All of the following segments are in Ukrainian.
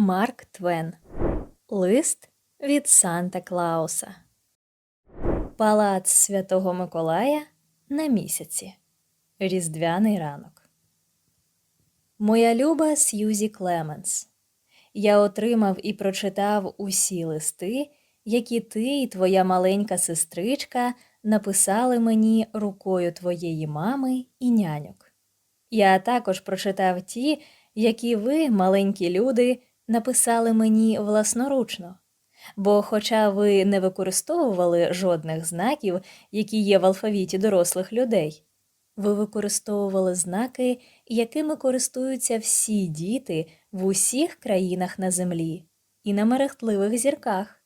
Марк Твен. Лист від Санта Клауса. Палац Святого Миколая на місяці. Різдвяний ранок. Моя люба Сьюзі Клеменс. Я отримав і прочитав усі листи, які ти і твоя маленька сестричка написали мені рукою твоєї мами і няньок. Я також прочитав ті, які ви, маленькі люди, написали мені власноручно. Бо, хоча ви не використовували жодних знаків, які є в алфавіті дорослих людей, ви використовували знаки, якими користуються всі діти в усіх країнах на землі і на мерехтливих зірках.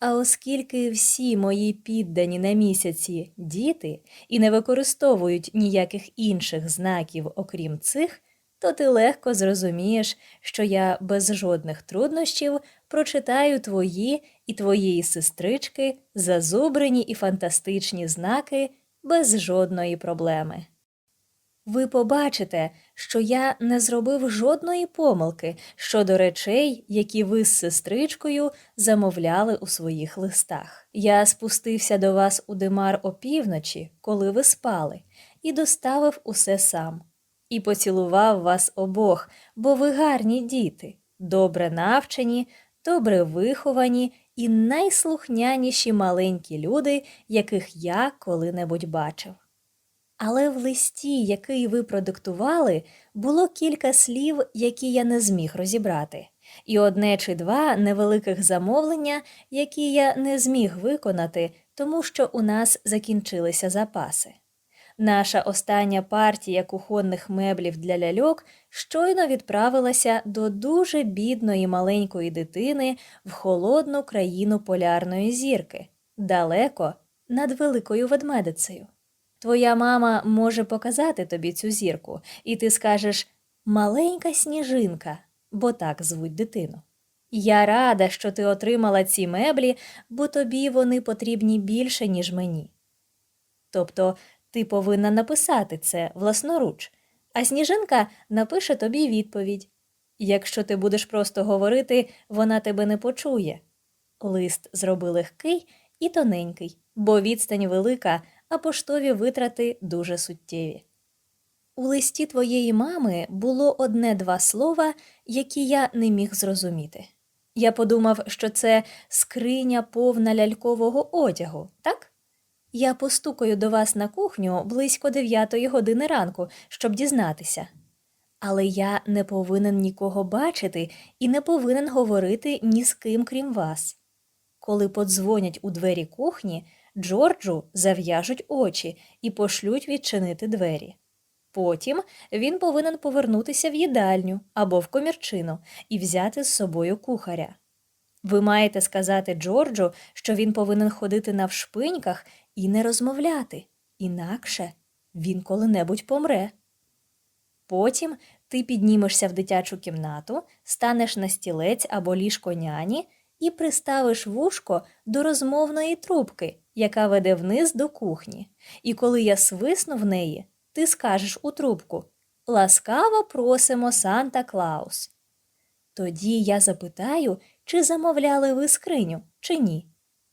А оскільки всі мої піддані на місяці діти і не використовують ніяких інших знаків, окрім цих, то ти легко зрозумієш, що я без жодних труднощів прочитаю твої і твоєї сестрички зазубрені і фантастичні знаки без жодної проблеми. Ви побачите, що я не зробив жодної помилки щодо речей, які ви з сестричкою замовляли у своїх листах. Я спустився до вас у димар опівночі, коли ви спали, і доставив усе сам. І поцілував вас обох, бо ви гарні діти, добре навчені, добре виховані і найслухняніші маленькі люди, яких я коли-небудь бачив. Але в листі, який ви продиктували, було кілька слів, які я не зміг розібрати, і одне чи два невеликих замовлення, які я не зміг виконати, тому що у нас закінчилися запаси. Наша остання партія кухонних меблів для ляльок щойно відправилася до дуже бідної маленької дитини в холодну країну полярної зірки, далеко над великою ведмедицею. Твоя мама може показати тобі цю зірку, і ти скажеш маленька сніжинка, бо так звуть дитину. Я рада, що ти отримала ці меблі, бо тобі вони потрібні більше, ніж мені. Тобто ти повинна написати це власноруч, а сніжинка напише тобі відповідь. Якщо ти будеш просто говорити, вона тебе не почує. Лист зроби легкий і тоненький, бо відстань велика, а поштові витрати дуже суттєві. У листі твоєї мами було одне-два слова, які я не міг зрозуміти. Я подумав, що це скриня повна лялькового одягу, так? Я постукаю до вас на кухню близько дев'ятої години ранку, щоб дізнатися. Але я не повинен нікого бачити і не повинен говорити ні з ким, крім вас. Коли подзвонять у двері кухні, Джорджу зав'яжуть очі і пошлють відчинити двері. Потім він повинен повернутися в їдальню або в комірчину і взяти з собою кухаря. Ви маєте сказати Джорджу, що він повинен ходити навшпиньках і не розмовляти, інакше він коли-небудь помре. Потім ти піднімешся в дитячу кімнату, станеш на стілець або ліжко няні і приставиш вушко до розмовної трубки, яка веде вниз до кухні. І коли я свисну в неї, ти скажеш у трубку Ласкаво просимо Санта Клаус. Тоді я запитаю, чи замовляли ви скриню, чи ні.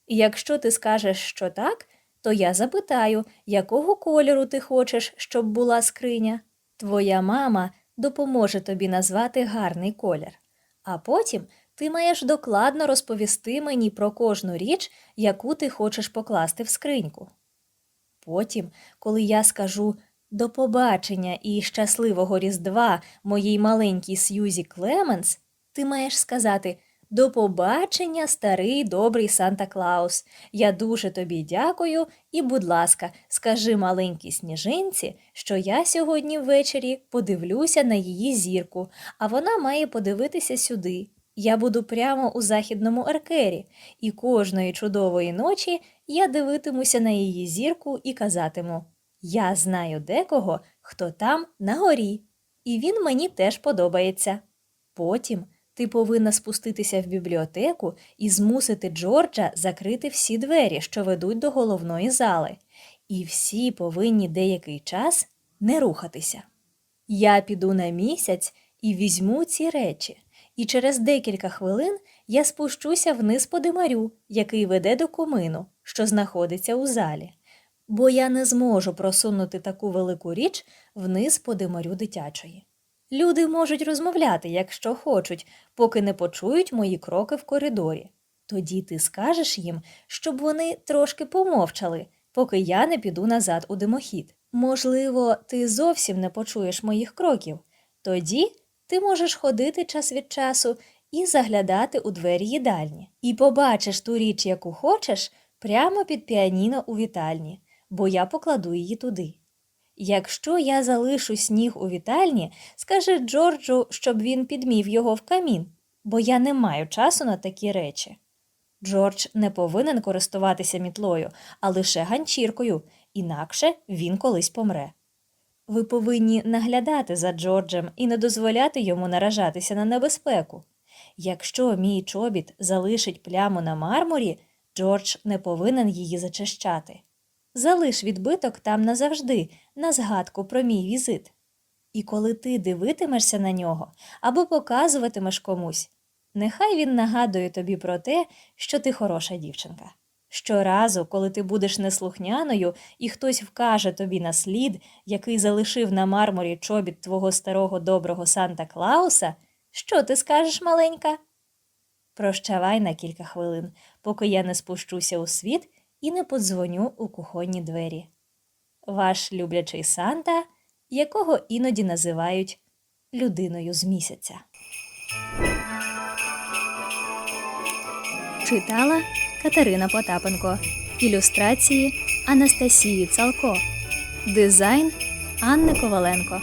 І якщо ти скажеш, що так, то я запитаю, якого кольору ти хочеш, щоб була скриня. Твоя мама допоможе тобі назвати гарний колір, а потім ти маєш докладно розповісти мені про кожну річ, яку ти хочеш покласти в скриньку. Потім, коли я скажу до побачення і щасливого Різдва моїй маленькій Сьюзі Клеменс, ти маєш сказати до побачення, старий добрий Санта Клаус. Я дуже тобі дякую і, будь ласка, скажи маленькій сніжинці, що я сьогодні ввечері подивлюся на її зірку, а вона має подивитися сюди. Я буду прямо у західному еркері, і кожної чудової ночі я дивитимуся на її зірку і казатиму Я знаю декого, хто там на горі, і він мені теж подобається. Потім ти повинна спуститися в бібліотеку і змусити Джорджа закрити всі двері, що ведуть до головної зали, і всі повинні деякий час не рухатися. Я піду на місяць і візьму ці речі І через декілька хвилин я спущуся вниз по димарю, який веде до комину, що знаходиться у залі, бо я не зможу просунути таку велику річ вниз по димарю дитячої. Люди можуть розмовляти, якщо хочуть, поки не почують мої кроки в коридорі. Тоді ти скажеш їм, щоб вони трошки помовчали, поки я не піду назад у димохід. Можливо, ти зовсім не почуєш моїх кроків. Тоді ти можеш ходити час від часу і заглядати у двері їдальні. І побачиш ту річ, яку хочеш, прямо під піаніно у вітальні, бо я покладу її туди. Якщо я залишу сніг у вітальні, скажи Джорджу, щоб він підмів його в камін, бо я не маю часу на такі речі. Джордж не повинен користуватися мітлою, а лише ганчіркою, інакше він колись помре. Ви повинні наглядати за Джорджем і не дозволяти йому наражатися на небезпеку. Якщо мій чобіт залишить пляму на мармурі, Джордж не повинен її зачищати. Залиш відбиток там назавжди, на згадку про мій візит. І коли ти дивитимешся на нього або показуватимеш комусь, нехай він нагадує тобі про те, що ти хороша дівчинка. Щоразу, коли ти будеш неслухняною і хтось вкаже тобі на слід, який залишив на мармурі чобіт твого старого доброго Санта Клауса, що ти скажеш, маленька? Прощавай на кілька хвилин, поки я не спущуся у світ і не подзвоню у кухонні двері. Ваш люблячий Санта, якого іноді називають людиною з місяця. Читала Катерина Потапенко. Ілюстрації Анастасії Цалко. Дизайн Анни Коваленко.